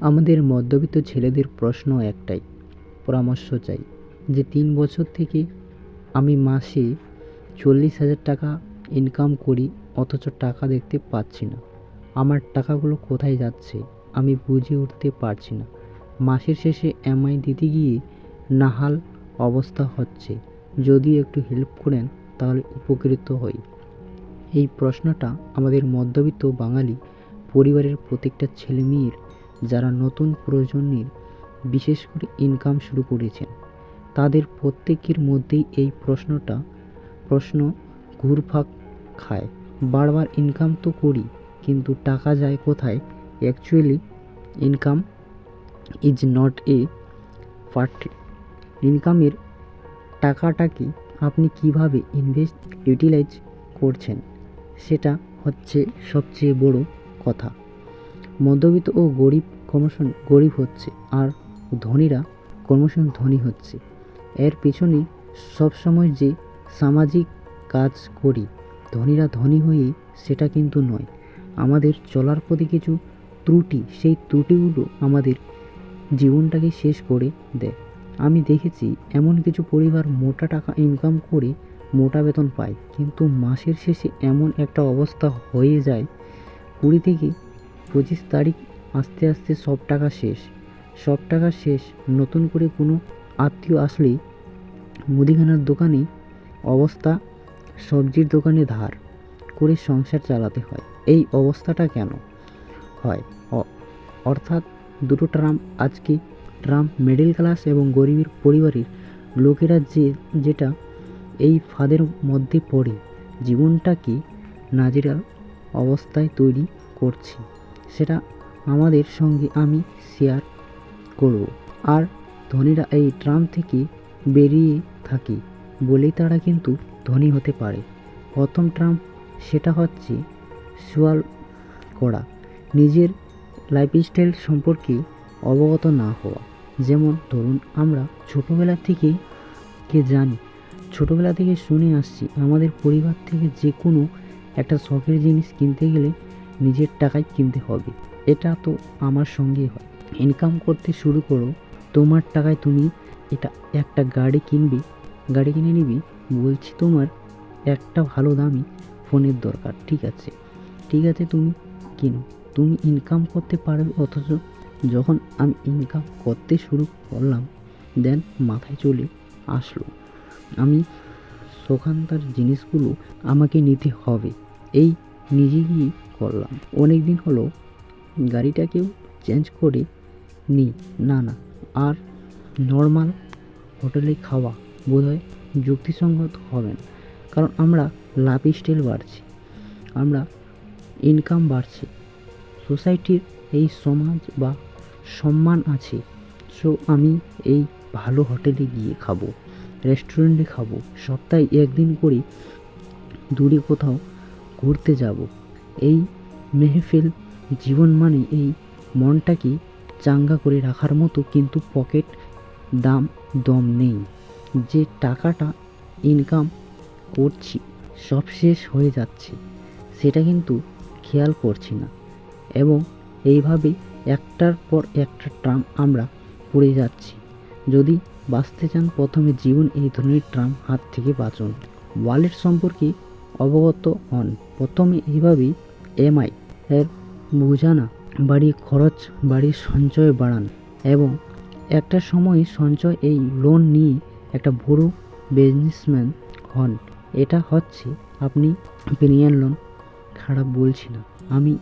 আমাদের মধ্যবিত্ত ছেলেদের প্রশ্ন একটাই, পরামর্শ চাই যে তিন বছর থেকে আমি মাসে চল্লিশ হাজার টাকা ইনকাম করি, অথচ টাকা দেখতে পাচ্ছি না। আমার টাকাগুলো কোথায় যাচ্ছে আমি বুঝে উঠতে পারছি না। মাসের শেষে এমআই দিতে গিয়ে নাহাল অবস্থা হচ্ছে। যদি একটু হেল্প করেন, তাহলে উপকৃত হই। এই প্রশ্নটা আমাদের মধ্যবিত্ত বাঙালি পরিবারের প্রত্যেকটা ছেলে মেয়ের যারা নতুন প্রজন্মের বিশেষ করে ইনকাম শুরু করেছেন, তাদের প্রত্যেকের মধ্যেই এই প্রশ্নটা, প্রশ্ন ঘুরফাক খায়। বারবার ইনকাম তো করি, কিন্তু টাকা যায় কোথায়? Actually income is not a part ইনকামের টাকাটাকে আপনি কীভাবে ইনভেস্ট ইউটিলাইজ করছেন? সেটা হচ্ছে সবচেয়ে বড় কথা। মধ্যবিত্ত ও গরিব ক্রমশ গরিব হচ্ছে আর ধনীরা ক্রমশ ধনী হচ্ছে। এর পেছনে সবসময় যে সামাজিক কাজ করি, ধনীরা ধনী হয়ে সেটা কিন্তু নয়। আমাদের চলার পথে কিছু ত্রুটি, সেই ত্রুটিগুলো আমাদের জীবনটাকে শেষ করে দেয়। আমি দেখেছি এমন কিছু পরিবার মোটা টাকা ইনকাম করে মোটা বেতন পায়, কিন্তু মাসের শেষে এমন একটা অবস্থা হয়ে যায় কুড়ি থেকে পঁচিশ তারিখ আস্তে আস্তে সব টাকা শেষ। সব টাকা শেষ, নতুন করে কোনো আত্মীয় আসলেই মুদিখানার দোকানে অবস্থা সবজির দোকানে ধার করে সংসার চালাতে হয়। এই অবস্থাটা কেন হয়? অর্থাৎ দুটো ট্রাম আজকে ট্রাম মিডল ক্লাস এবং গরিবের পরিবারের লোকেরা যে যেটা এই ফাঁদের মধ্যে পড়ে, জীবনটাকে নাজিরাল অবস্থায় তৈরি করছি, সেটা আমাদের সঙ্গে আমি শেয়ার করব। আর ধনীরা এই ট্রাম থেকে বেরিয়ে থাকে বলেই তারা কিন্তু ধনী হতে পারে। প্রথম ট্রাম সেটা হচ্ছে সোয়াল করা। নিজের লাইফস্টাইল সম্পর্কে অবগত না হওয়া। যেমন ধরুন, আমরা ছোটোবেলা থেকে কে জানি, ছোটোবেলা থেকে শুনে আসছি, আমাদের পরিবার থেকে যে কোনো একটা শখের জিনিস কিনতে গেলে নিজের টাকায় কিনতে হবে। এটা তো আমার সঙ্গে হয়। ইনকাম করতে শুরু করো, তোমার টাকায় তুমি এটা একটা গাড়ি কিনবি, গাড়ি কিনে নিবি, বলছি তোমার একটা ভালো দামি ফোনের দরকার, ঠিক আছে। ঠিক আছে, তুমি কিনো। তুমি ইনকাম করতে পারবে, অথচ যখন আমি ইনকাম করতে শুরু করলাম দেন মাথায় চলে আসলো, আমি সেখানকার জিনিসগুলো আমাকে নিতে হবে। এই নিজে গিয়ে করলাম। অনেক দিন হলো গাড়িটাকেও চেঞ্জ করে নিই। না না, আর নর্মাল হোটেলে খাওয়া বোধহয় যুক্তিসঙ্গত হবে না। কারণ আমরা লাভ স্টাইল বাড়ছি, আমরা ইনকাম বাড়ছে সোসাইটির এই সমাজ বা সম্মান আছে। সো আমি এই ভালো হোটেলে গিয়ে খাব রেস্টুরেন্টে খাব, সপ্তাহে একদিন করে দূরে কোথাও ঘুরতে যাব, এই মেহফিল জীবন মানে এই মনটাকে চাঙ্গা করে রাখার মতো কিন্তু পকেট দাম দম নেই। যে টাকাটা ইনকাম করছি, সব শেষ হয়ে যাচ্ছে, সেটা কিন্তু খেয়াল করছি না। এবং এইভাবে একটার পর একটা ট্রাম আমরা পড়ে যাচ্ছি। যদি বাঁচতে চান প্রথমে জীবন এই ধরনের ট্রাম হাত থেকে বাঁচুন। ওয়ালেট সম্পর্কে অবগত হন। প্রথমে এইভাবেই এমআই এর বোঝানা বাড়ির খরচ, বাড়ির সঞ্চয় বাড়ান এবং একটা সময় সঞ্চয় এই লোন নিয়ে একটা বড় বিজনেসম্যান হন। এটা হচ্ছে আপনি পেরিয়ান লোন খারাপ বলছি না, আমি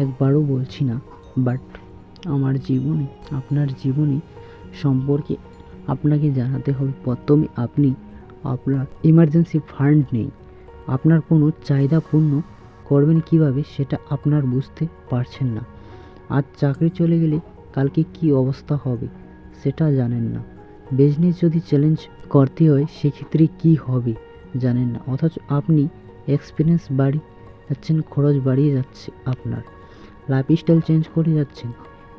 একবারও বলছি না বাট আমার জীবনে, আপনার জীবনে সম্পর্কে আপনাকে জানাতে হবে। প্রথমে আপনি আপনার ইমার্জেন্সি ফান্ড নেই, আপনার কোনো চাহিদা পূর্ণ করবেন কীভাবে সেটা আপনার বুঝতে পারছেন না। আজ চাকরি চলে গেলে কালকে কি অবস্থা হবে সেটা জানেন না। বিজনেস যদি চ্যালেঞ্জ করতে হয় সেক্ষেত্রে কি হবে জানেন না। অথচ আপনি এক্সপিরিয়েন্স বাড়ি যাচ্ছেন, খরচ বাড়িয়ে যাচ্ছে আপনার। লাইফস্টাইল চেঞ্জ করে যাচ্ছেন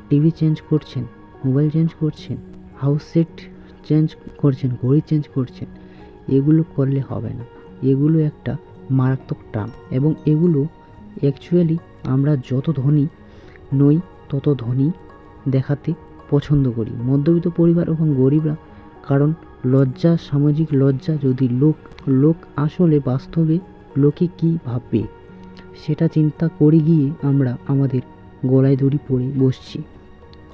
টিভি চেঞ্জ করছেন মোবাইল চেঞ্জ করছেন হাউস সেট চেঞ্জ করছেন, ঘড়ি চেঞ্জ করছেন, এগুলো করলে হবে না। এগুলো একটা মারাত্মক টার্ম এবং এগুলো অ্যাকচুয়ালি আমরা যত ধনী নই, তত ধনী দেখাতে পছন্দ করি। মধ্যবিত্ত পরিবার এবং গরিবরা, কারণ লজ্জা, সামাজিক লজ্জা যদি লোক লোক আসলে বাস্তবে লোকে কি ভাববে? সেটা চিন্তা করে গিয়ে আমরা আমাদের গলায় দড়ি পরে বসছি।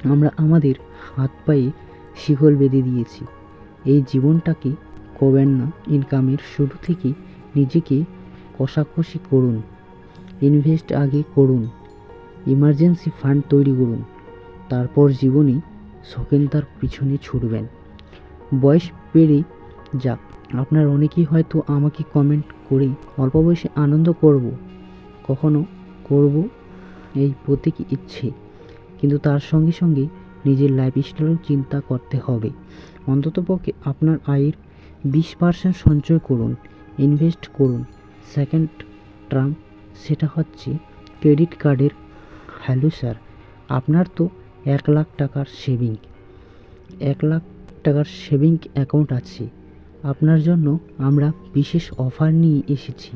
আমরা আমাদের হাত পায়ে শিকল বেঁধে দিয়েছি। এই জীবনটাকে কবেন না ইনকামের শুরু থেকে নিজেকে কষাকষি করুন। ইনভেস্ট আগে করুন। ইমার্জেন্সি ফান্ড তৈরি করুন। তারপর জীবনে শখেন তার পিছনে ছুটবেন। বয়স বেড়ে যাক। আপনার অনেকেই হয়তো আমাকে কমেন্ট করে অল্প বয়সে আনন্দ করব। কখনো করব এই প্রতীক ইচ্ছে। কিন্তু তার সঙ্গে সঙ্গে নিজের লাইফস্টাইলও চিন্তা করতে হবে। অন্ততপক্ষে আপনার আয়ের বিশ পার্সেন্ট সঞ্চয় করুন। ইনভেস্ট করুন। সেকেন্ড টার্ম সেটা হচ্ছে ক্রেডিট কার্ডের। হ্যালো স্যার, আপনার তো এক লাখ টাকার সেভিং, এক লাখ টাকার সেভিং অ্যাকাউন্ট আছে। আপনার জন্য আমরা বিশেষ অফার নিয়ে এসেছি।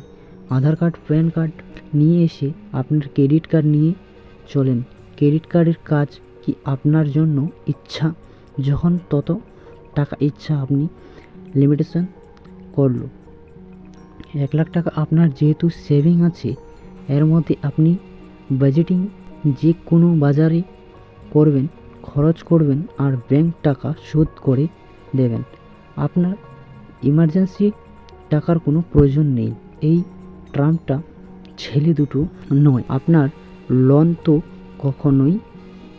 আধার কার্ড, প্যান কার্ড নিয়ে এসে আপনার ক্রেডিট কার্ড নিয়ে চলেন। ক্রেডিট কার্ডের কাজ কি আপনার জন্য ইচ্ছা? যখন তত টাকা ইচ্ছা আপনি লিমিটেশন করল। এক লাখ টাকা আপনার যেহেতু সেভিং আছে, এর মধ্যে আপনি বাজেটিং যে কোনো বাজারে করবেন, খরচ করবেন আর ব্যাংক টাকা শোধ করে দেবেন। আপনার ইমার্জেন্সি টাকার কোনো প্রয়োজন নেই। এই ট্রামটা ছেলে দুটো নয়, আপনার লোন তো কখনোই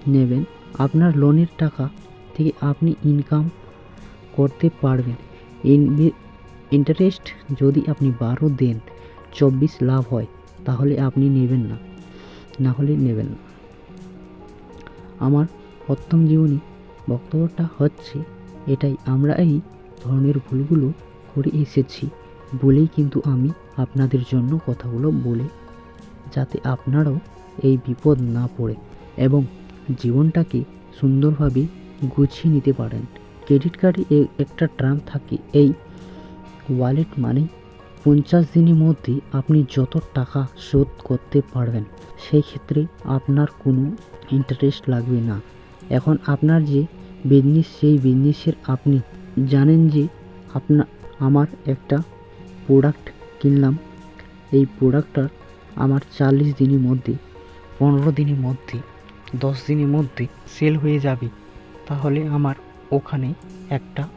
নেবেন। আপনার লোনের টাকা থেকে আপনি ইনকাম করতে পারবেন। ইন্টারেস্ট যদি আপনি বারো দেন, চব্বিশ লাভ হয়, তাহলে আপনি নেবেন না। না হলে নেবেন না। আমার প্রথম জীবনী বক্তব্যটা হচ্ছে, এটাই আমরা এই ধরনের ভুলগুলো করে এসেছি বলেই কিন্তু আমি আপনাদের জন্য কথাগুলো বলে, যাতে আপনারাও এই বিপদ না পড়ে এবং জীবনটাকে সুন্দরভাবে গুছিয়ে নিতে পারেন। ক্রেডিট কার্ডে একটা ট্রাম থাকে, এই ওয়ালেট মানে পঞ্চাশ দিনের মধ্যে আপনি যত টাকা শোধ করতে পারবেন, সেই ক্ষেত্রে আপনার কোনো ইন্টারেস্ট লাগবে না। এখন আপনার যে বিজনেস সেই বিজনেসের আপনি জানেন যে আপনার আমার একটা প্রোডাক্ট কিনলাম। এই প্রোডাক্টটার আমার চল্লিশ দিনের মধ্যে, পনেরো দিনের মধ্যে, দশ দিনের মধ্যে সেল হয়ে যাবে। তাহলে আমার ওখানে একটা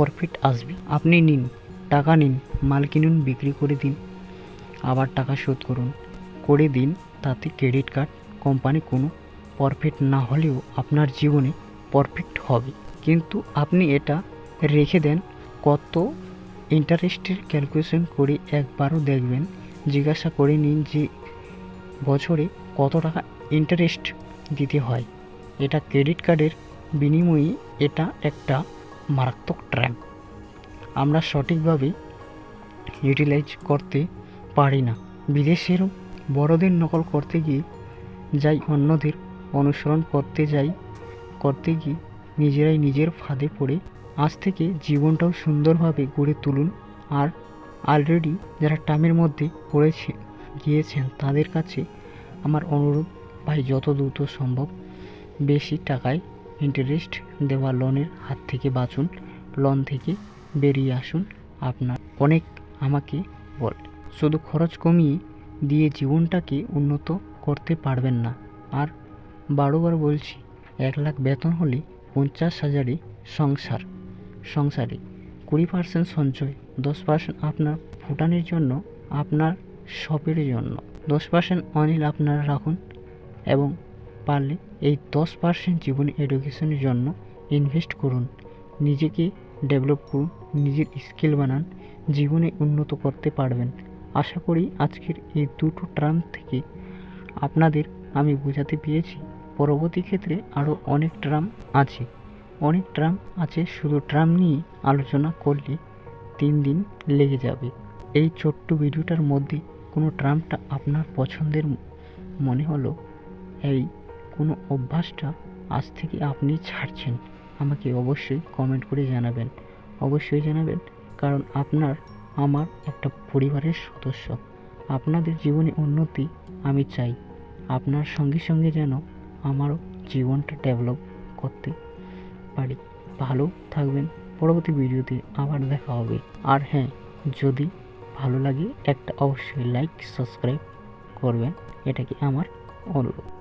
প্রফিট আসবে। আপনি নিন, টাকা নিন, মাল কিনুন, বিক্রি করে দিন। আবার টাকা শোধ করুন। করে দিন, তাতে ক্রেডিট কার্ড কোম্পানি কোনো প্রফিট না হলেও আপনার জীবনে প্রফিট হবে। কিন্তু আপনি এটা রেখে দেন, কত ইন্টারেস্টের ক্যালকুলেশন করে একবারও দেখবেন, জিজ্ঞাসা করে নিন যে বছরে কত টাকা ইন্টারেস্ট দিতে হয়। এটা ক্রেডিট কার্ডের বিনিময়ে এটা একটা মারাত্মক ট্র্যাপ আমরা সঠিকভাবে ইউটিলাইজ করতে পারি না। বিদেশেরও বড়দের নকল করতে গিয়ে যাই অন্যদের অনুসরণ করতে যাই, করতে গিয়ে নিজেরাই নিজের ফাঁদে পড়ে আজ থেকে জীবনটাও সুন্দরভাবে গড়ে তুলুন। আর অলরেডি যারা টামের মধ্যে পড়েছে, গিয়েছেন, তাদের কাছে আমার অনুরোধ, ভাই, যত দ্রুত সম্ভব বেশি টাকায় ইন্টারেস্ট দেওয়া লোনের হাত থেকে বাঁচুন, লোন থেকে বেরিয়ে আসুন আপনার। অনেক আমাকে বল, শুধু খরচ কমিয়ে দিয়ে জীবনটাকে উন্নত করতে পারবেন না। আর বারোবার বলছি, এক লাখ বেতন হলে পঞ্চাশ হাজারে সংসার, সংসারে কুড়ি পার্সেন্ট সঞ্চয়, দশ পার্সেন্ট আপনার ভুটানের জন্য, আপনার শপের জন্য, দশ পার্সেন্ট অনিল আপনারা রাখুন এবং পারলে এই দশ পার্সেন্ট জীবনে এডুকেশনের জন্য ইনভেস্ট করুন। নিজেকে ডেভেলপ করুন, নিজের স্কিল বানান, জীবনে উন্নত করতে পারবেন। আশা করি আজকের এই দুটো ট্রাম থেকে আপনাদের আমি বোঝাতে পেরেছি। পরবর্তী ক্ষেত্রে আরও অনেক ট্রাম আছে। অনেক ট্রাম আছে, শুধু ট্রাম নিয়ে আলোচনা করলে তিন দিন লেগে যাবে। এই ছোট্ট ভিডিওটার মধ্যে কোনো ট্রামটা আপনার পছন্দের মনে হলো? এই কোনো অভ্যাসটা আজ থেকে আপনি ছাড়ছেন, আমাকে অবশ্যই কমেন্ট করে জানাবেন। অবশ্যই জানাবেন, কারণ আপনার, আমার একটা পরিবারের সদস্য। আপনাদের জীবনে উন্নতি আমি চাই। আপনার সঙ্গে সঙ্গে যেন আমারও জীবনটা ডেভেলপ করতে পারি। ভালো থাকবেন, পরবর্তী ভিডিওতে আবার দেখা হবে। আর হ্যাঁ যদি ভালো লাগে, একটা অবশ্যই লাইক সাবস্ক্রাইব করবেন। এটা কি আমার অনুরোধ।